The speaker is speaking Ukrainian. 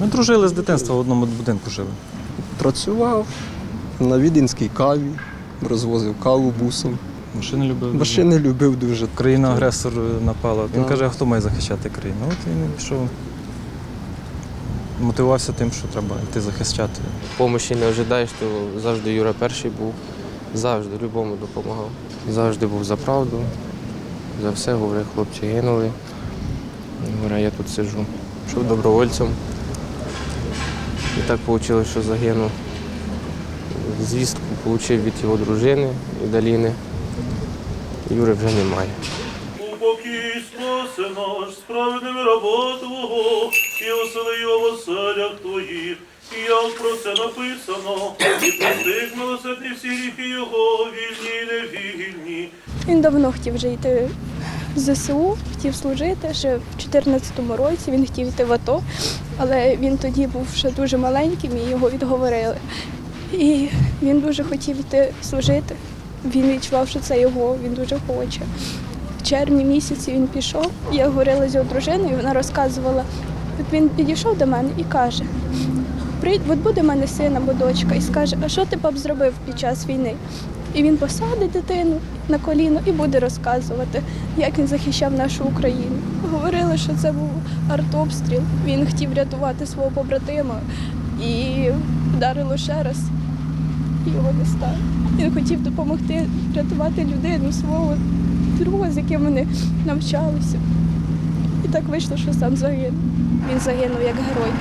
Ми дружили з дитинства в одному будинку жили. Працював на віденській каві, розвозив каву бусом. Машини любив. Машини любив дуже. Країна-агресор напала. Він Да. каже, а хто має захищати країну? От він пішов. Мотивувався тим, що треба йти захищати. Помощі не ожидаєш, то завжди Юра перший був. Завжди, любому допомагав. Завжди був за правду. За все говорив, хлопці гинули. Говорю, я тут сиджу. Пішов добровольцем. І так вийшло, що загинув. Звістку отримав від його дружини від Аліни. Юри вже немає. Упокій спаси наш, справедливий рабо Твого, і осели його в оселях Твоїх, і як про це написано, і простих милосердні всі гріхи його, вільні і невільні. Він давно хотів вже йти ЗСУ, хотів служити. Ще в 2014 році він хотів йти в АТО, але він тоді був ще дуже маленьким і його відговорили. І він дуже хотів йти служити. Він відчував, що це його, він дуже хоче. В червні місяці він пішов. Я говорила з його дружиною, вона розказувала. От він підійшов до мене і каже: Прийдь, от буде в мене син або дочка, і скаже, а що ти б зробив під час війни? І він посадить дитину на коліно і буде розказувати, як він захищав нашу Україну. Говорили, що це був артобстріл. Він хотів рятувати свого побратима і вдарило ще раз. Його не стало. Він хотів допомогти рятувати людину свого друга, з яким вони навчалися. І так вийшло, що сам загинув. Він загинув як герой.